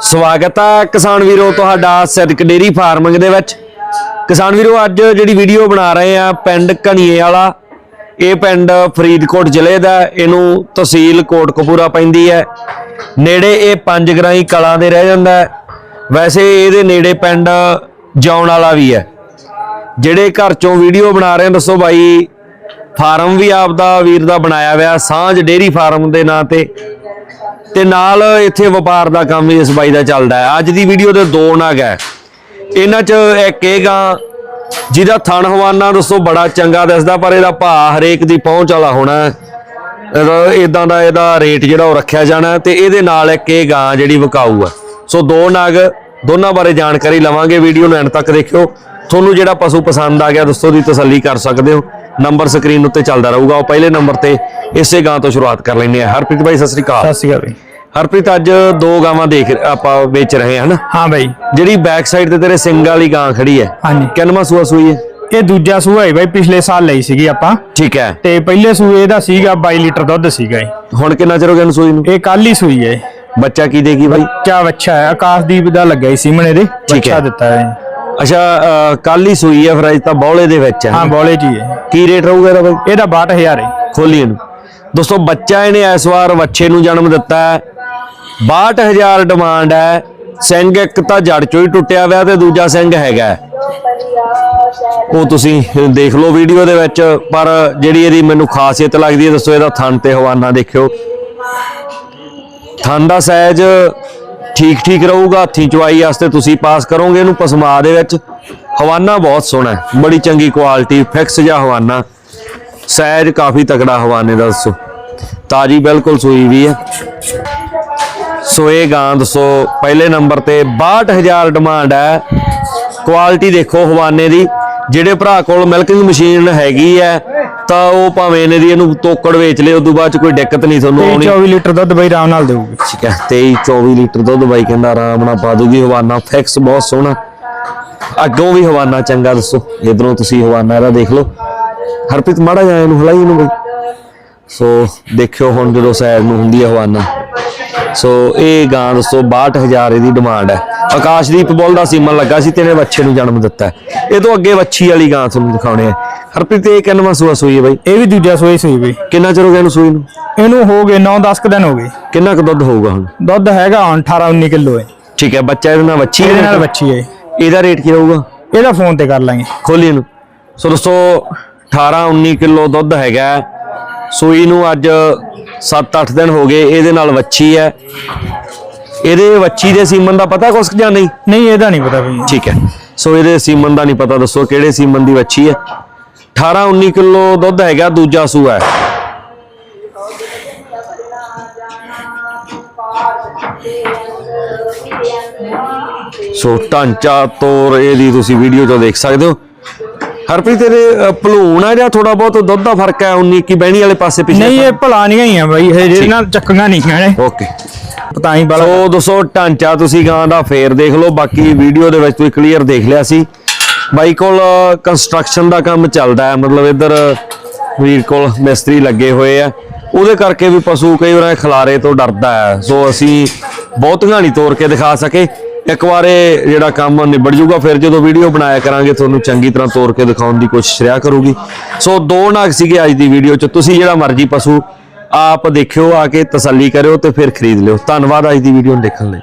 ਸਵਾਗਤ ਹੈ ਕਿਸਾਨ ਵੀਰੋ ਤੁਹਾਡਾ ਸਿੱਧਕ ਡੇਰੀ ਫਾਰਮਿੰਗ ਦੇ ਵਿੱਚ। ਕਿਸਾਨ ਵੀਰੋ, ਅੱਜ ਜਿਹੜੀ ਵੀਡੀਓ ਬਣਾ ਰਹੇ ਆ ਪਿੰਡ ਕਣੀਏ ਵਾਲਾ, ਇਹ ਪਿੰਡ ਫਰੀਦਕੋਟ ਜ਼ਿਲ੍ਹੇ ਦਾ ਇਹਨੂੰ ਤਹਿਸੀਲ ਕੋਟਕਪੂਰਾ ਪੈਂਦੀ ਹੈ। ਨੇੜੇ ਇਹ ਪੰਜ ਗਰਾਈ ਕਲਾਂ ਦੇ ਰਹਿ ਜਾਂਦਾ ਹੈ। ਵੈਸੇ ਇਹਦੇ ਨੇੜੇ ਪਿੰਡ ਜਾਉਣ ਵਾਲਾ ਵੀ ਹੈ। ਜਿਹੜੇ ਘਰ ਚੋਂ ਵੀਡੀਓ ਬਣਾ ਰਹੇ ਆ, ਦੱਸੋ ਬਾਈ, ਫਾਰਮ ਵੀ ਆਪਦਾ ਵੀਰ ਦਾ ਬਣਾਇਆ ਹੋਇਆ, ਸਾਂਝ ਡੇਰੀ ਫਾਰਮ ਦੇ ਨਾਂ ਤੇ। ਤੇ ਨਾਲ ਇੱਥੇ ਵਪਾਰ ਦਾ ਕੰਮ ਵੀ ਇਸ ਬਾਈ ਦਾ ਚੱਲਦਾ ਹੈ। ਅੱਜ ਦੀ ਵੀਡੀਓ ਦੇ ਦੋ ਨਗ ਹੈ। ਇਹਨਾਂ 'ਚ ਇੱਕ ਇਹ ਗਾਂ ਜਿਹਦਾ ਥਣ ਹਵਾਨਾ ਦੱਸੋ ਬੜਾ ਚੰਗਾ ਦਿਸਦਾ, ਪਰ ਇਹਦਾ ਭਾਅ ਹਰੇਕ ਦੀ ਪਹੁੰਚ ਵਾਲਾ ਹੋਣਾ ਹੈ। ਇਦਾਂ ਦਾ ਇਹਦਾ ਰੇਟ ਜਿਹੜਾ ਉਹ ਰੱਖਿਆ ਜਾਣਾ ਹੈ ਤੇ ਇਹਦੇ ਨਾਲ ਇੱਕ ਇਹ ਗਾਂ ਜਿਹੜੀ ਵਿਕਾਊ ਹੈ। ਸੋ ਦੋ ਨਗ, ਦੋਨਾਂ ਬਾਰੇ ਜਾਣਕਾਰੀ ਲਵਾਂਗੇ। ਵੀਡੀਓ ਨੂੰ ਐਂਡ ਤੱਕ ਦੇਖਿਓ। ਤੁਹਾਨੂੰ ਜਿਹੜਾ ਪਸ਼ੂ ਪਸੰਦ ਆ ਗਿਆ ਦੋਸਤੋ ਦੀ ਤਸੱਲੀ ਕਰ ਸਕਦੇ ਹੋ। ਨੰਬਰ ਸਕਰੀਨ ਉੱਤੇ ਚੱਲਦਾ ਰਹੂਗਾ। ਉਹ ਪਹਿਲੇ ਨੰਬਰ ਤੇ ਇਸੇ ਗਾਂ ਤੋਂ ਸ਼ੁਰੂਆਤ ਕਰ ਲੈਂਦੇ ਆ ਹਰਪ੍ਰੀਤ ਭਾਈ ਸਤਿ ਸ੍ਰੀ ਅਕਾਲ। ਸਤਿ ਸ਼੍ਰੀ ਅਕਾਲ ਬਈ ਹਰਪ੍ਰੀਤ ਅੱਜ ਦੋ ਗਾਵਾਂ ਦੇਖ ਆਪਾਂ ਵੇਚ ਰਹੇ ਹਾਂ ਨਾ ਹਾਂ ਬਈ। ਜਿਹੜੀ ਬੈਕ ਸਾਈਡ ਤੇ ਤੇਰੇ ਸਿੰਘ ਵਾਲੀ ਗਾਂ ਖੜੀ ਹੈ। ਹਾਂਜੀ। ਕਿੰਨਵਾਂ ਸੂਆ ਸੂਈ ਹੈ? ਇਹ ਦੂਜਾ ਸੂਆ ਹੈ ਬਈ ਪਿਛਲੇ ਸਾਲ ਲਈ ਸੀਗੀ ਆਪਾਂ। ਠੀਕ ਹੈ। ਤੇ ਪਹਿਲੇ ਸੂਏ ਦਾ ਸੀਗਾ 22 ਲੀਟਰ ਦੁੱਧ ਸੀਗਾ ਇਹ। ਹੁਣ ਕਿੰਨਾ ਚਿਰ ਹੋ ਗਿਆ ਇਹਨੂੰ ਸੂਈ ਨੂੰ? ਇਹ ਕੱਲ ਹੀ ਸੂਈ ਹੈ। ਬੱਚਾ ਕੀ ਦੇਗੀ ਬਾਈ? ਬੱਚਾ ਬੱਚਾ ਹੈ ਆਕਾਸ਼ਦੀਪ ਦਾ ਲੱਗਿਆ ਸੀ ਸੀਮਣੇ ਦੇ। ਠੀਕ ਬੱਚਾ। ਦਿੱਤਾ ਹੈ। ਅੱਛਾ ਕੱਲ ਹੀ ਸੂਈ ਹੈ ਫਿਰ ਅੱਜ ਤਾਂ ਬੌਲੇ ਦੇ ਵਿੱਚ ਹੈ ਹਾਂ ਬੋਲੇ ਜੀ। ਹੈ ਕੀ ਰੇਟ ਰਹੂਗਾ ਇਹਦਾ ਬਾਈ ਇਹਦਾ 62000 ਹੈ ਖੋਲੀ ਇਹਨੂੰ। ਦੋਸਤੋ ਬੱਚਾ ਇਹਨੇ ਇਸ ਵਾਰ ਵੱਛੇ ਨੂੰ ਜਨਮ ਦਿੱਤਾ ਹੈ। 62000 ਡਿਮਾਂਡ ਹੈ। ਸਿੰਘ ਇੱਕ ਤਾਂ ਜੜ ਚੋਂ ਹੀ ਟੁੱਟਿਆ ਹੋਇਆ ਤੇ ਦੂਜਾ ਸਿੰਘ ਹੈਗਾ। ਉਹ ਤੁਸੀਂ ਦੇਖ ਲਓ ਵੀਡੀਓ ਦੇ ਵਿੱਚ ਪਰ ਜਿਹੜੀ ਇਹਦੀ ਮੈਨੂੰ ਖਾਸੀਅਤ ਲੱਗਦੀ ਹੈ ਦੱਸੋ ਇਹਦਾ ਥਣ ਤੇ ਹਵਾਨਾ ਦੇਖਿਓ। ਥਣ ਦਾ ਸਾਈਜ਼ ਠੀਕ ਠੀਕ ਰਹੂਗਾ, ਹੱਥੀਂ ਚਵਾਈ ਵਾਸਤੇ ਤੁਸੀਂ ਪਾਸ ਕਰੋਗੇ ਇਹਨੂੰ, ਪਸਮਾ ਦੇ ਵਿੱਚ। ਹਵਾਨਾ ਬਹੁਤ ਸੋਹਣਾ ਹੈ, ਬੜੀ ਚੰਗੀ ਕੁਆਲਿਟੀ ਫਿਕਸ ਜਿਹਾ ਹਵਾਨਾ। ਸਾਈਜ਼ ਕਾਫੀ ਤਕੜਾ ਹਵਾਨੇ ਦਾ ਦੱਸੋ। ਤਾਜੀ ਬਿਲਕੁਲ ਸੂਈ ਵੀ ਹੈ। ਸੋ ਇਹ ਗਾਂ ਦੱਸੋ, ਪਹਿਲੇ ਨੰਬਰ ਤੇ 62000 ਡਿਮਾਂਡ ਹੈ। ਕੁਆਲਿਟੀ ਦੇਖੋ ਹਵਾਨੇ ਦੀ, ਜਿਹੜੇ ਭਰਾ ਕੋਲ ਮਿਲਕਿੰਗ ਮਸ਼ੀਨ ਹੈਗੀ ਹੈ ਤਾਂ ਉਹ ਭਾਵੇਂ ਇਹਨੇ ਦੀ ਇਹਨੂੰ ਤੋਕੜ ਵੇਚ ਲੇ ਉਦੋਂ ਬਾਅਦ ਚ ਕੋਈ ਦਿੱਕਤ ਨਹੀਂ ਤੁਹਾਨੂੰ ਆਉਣੀ। 24 ਲੀਟਰ ਦੁੱਧ ਬਈ ਆਰਾਮ ਨਾਲ ਦੇਊਗੀ। ਠੀਕ ਹੈ 23 24 ਲੀਟਰ ਦੁੱਧ ਬਾਈ ਕਹਿੰਦਾ ਆਰਾਮ ਨਾਲ ਪਾ ਦੂਗੀ ਹਵਾਨਾ ਫਿਕਸ ਬਹੁਤ ਸੋਹਣਾ। ਅੱਗੋਂ ਵੀ ਹਵਾਨਾ ਚੰਗਾ ਦੱਸੋ ਇਧਰੋਂ ਤੁਸੀਂ ਹਵਾਨਾ ਇਹਦਾ ਦੇਖ ਲਓ। ਹਰਪ੍ਰੀਤ ਮਾੜਾ ਜਿਹਾ ਇਹਨੂੰ ਹਲਾਈ ਇਹਨੂੰ ਬਈ। ਸੋ ਦੇਖਿਓ ਹੁਣ ਜਦੋਂ ਸਾਈਡ ਨੂੰ ਹੁੰਦੀ ਹੈ ਹਵਾਨਾ। ਸੋ ਇਹ ਗਾਂ ਦੱਸੋ 62000 ਇਹਦੀ ਡਿਮਾਂਡ ਹੈ। ਆਕਾਸ਼ਦੀਪ ਬੋਲਦਾ ਸੀਮਨ ਲੱਗਾ ਸੀ ਤੇਨੇ ਬੱਚੇ ਨੂੰ ਜਨਮ ਦਿੱਤਾ। ਇਹ ਤੋਂ ਅੱਗੇ ਵੱਛੀ ਵਾਲੀ ਗਾਂ ਤੁਹਾਨੂੰ ਦਿਖਾਉਣੇ ਆ। ਹਰਪ੍ਰੀਤ ਇਹ ਕਿੰਨਵਾਂ ਸੂਆ ਸੂਈ ਹੈ ਬਾਈ? ਇਹ ਵੀ ਦੂਜਾ ਹੀ ਸੂਈ ਬਈ। ਕਿੰਨਾ ਚਿਰ ਹੋ ਗਿਆ ਇਹਨੂੰ ਸੂਈ ਨੂੰ? ਇਹਨੂੰ ਹੋ ਗਏ 9-10 ਦਿਨ ਹੋ ਗਏ। ਕਿੰਨਾ ਕੁ ਦੁੱਧ ਹੋਊਗਾ ਹੁਣ? ਦੁੱਧ ਹੈਗਾ ਹੁਣ 18-19 ਕਿਲੋ ਹੈ। ਠੀਕ ਹੈ ਬੱਚਾ ਇਹਦੇ ਨਾਲ ਵੱਛੀ ਇਹਦੇ ਨਾਲ ਬੱਚੀ ਹੈ। ਇਹਦਾ ਰੇਟ ਕੀ ਰਹੂਗਾ? ਇਹਦਾ ਫੋਨ ਤੇ ਕਰ ਲਾਂਗੇ। ਖੋਲੀ ਇਹਨੂੰ। ਸੋ ਦੋਸਤੋ 18 19 ਕਿਲੋ ਦੁੱਧ ਹੈਗਾ। ਸੂਈ ਨੂੰ ਅੱਜ 7-8 ਦਿਨ ਹੋ ਗਏ ਇਹਦੇ ਨਾਲ ਵੱਛੀ ਹੈ। ਇਹਦੇ ਵੱਛੀ ਦੇ ਸੀਮਨ ਦਾ ਪਤਾ ਕੁਛ ਜਾਂ ਨਹੀਂ? ਨਹੀਂ ਇਹਦਾ ਨਹੀਂ ਪਤਾ ਬਈ। ਠੀਕ ਹੈ। ਸੋ ਇਹਦੇ ਸੀਮਨ ਦਾ ਨਹੀਂ ਪਤਾ ਦੱਸੋ ਕਿਹੜੇ ਸੀਮਨ ਦੀ ਵੱਛੀ ਹੈ। 18 19 ਕਿਲੋ ਦੁੱਧ ਹੈਗਾ ਦੂਜਾ ਸੂਆ ਹੈ। ਸੋ ਢਾਂਚਾ ਤੋਰ ਇਹਦੀ ਤੁਸੀਂ ਵੀਡੀਓ 'ਚੋਂ ਦੇਖ ਸਕਦੇ ਹੋ। ਹਰਪ੍ਰੀਤ ਤੇਰੇ ਭਲੂਣ ਆ ਜਾਂ ਥੋੜਾ ਬਹੁਤ ਦੁੱਧ ਦਾ ਫ਼ਰਕ ਹੈ? 19 ਕੀ ਬਹਿਣੀ ਵਾਲੇ ਪਾਸੇ ਪਿਛਲੇ ਨਹੀਂ ਇਹ ਭਲਾਨੀਆਂ ਹੀ ਆ ਬਈ ਇਹ ਜਿਹਦੇ ਨਾਲ ਚੱਕੀਆਂ ਨਹੀਂ ਗਏ ਓਕੇ। ਪਤਾ ਹੀ ਬੜਾ ਸੋ ਦੋਸਤੋ ਢਾਂਚਾ ਤੁਸੀਂ ਗਾਂ ਦਾ ਫੇਰ ਦੇਖ ਲਓ ਬਾਕੀ ਵੀਡੀਓ ਦੇ ਵਿੱਚ ਤੁਸੀਂ ਕਲੀਅਰ ਦੇਖ ਲਿਆ ਸੀ। ਬਾਈ ਕੋਲ ਕੰਸਟਰਕਸ਼ਨ ਦਾ ਕੰਮ ਚੱਲਦਾ ਹੈ ਮਤਲਬ ਇੱਧਰ ਵੀਰ ਕੋਲ ਮਿਸਤਰੀ ਲੱਗੇ ਹੋਏ ਆ। ਉਹਦੇ ਕਰਕੇ ਵੀ ਪਸ਼ੂ ਕਈ ਵਾਰ ਖਲਾਰੇ ਤੋਂ ਡਰਦਾ ਹੈ। ਸੋ ਅਸੀਂ ਬਹੁਤੀਆਂ ਨਹੀਂ ਤੋੜ ਕੇ ਦਿਖਾ ਸਕੇ। ਇੱਕ ਵਾਰ ਇਹ ਜਿਹੜਾ ਕੰਮ ਨਿਬੜ ਜੂਗਾ ਫਿਰ ਜਦੋਂ ਵੀਡੀਓ ਬਣਾਇਆ ਕਰਾਂਗੇ, ਤੁਹਾਨੂੰ ਚੰਗੀ ਤਰ੍ਹਾਂ ਤੋੜ ਕੇ ਦਿਖਾਉਣ ਦੀ ਕੋਸ਼ਿਸ਼ ਰਿਆ ਕਰੂਗੀ। ਸੋ ਦੋ ਨਾਗ ਸੀਗੇ ਅੱਜ ਦੀ ਵੀਡੀਓ 'ਚ। ਤੁਸੀਂ ਜਿਹੜਾ ਮਰਜ਼ੀ ਪਸ਼ੂ ਆਪ ਦੇਖਿਓ, ਆ ਕੇ ਤਸੱਲੀ ਕਰਿਓ ਤੇ ਫਿਰ ਖਰੀਦ ਲਿਓ। ਧੰਨਵਾਦ ਅੱਜ ਦੀ ਵੀਡੀਓ ਨੂੰ ਦੇਖਣ ਲਈ।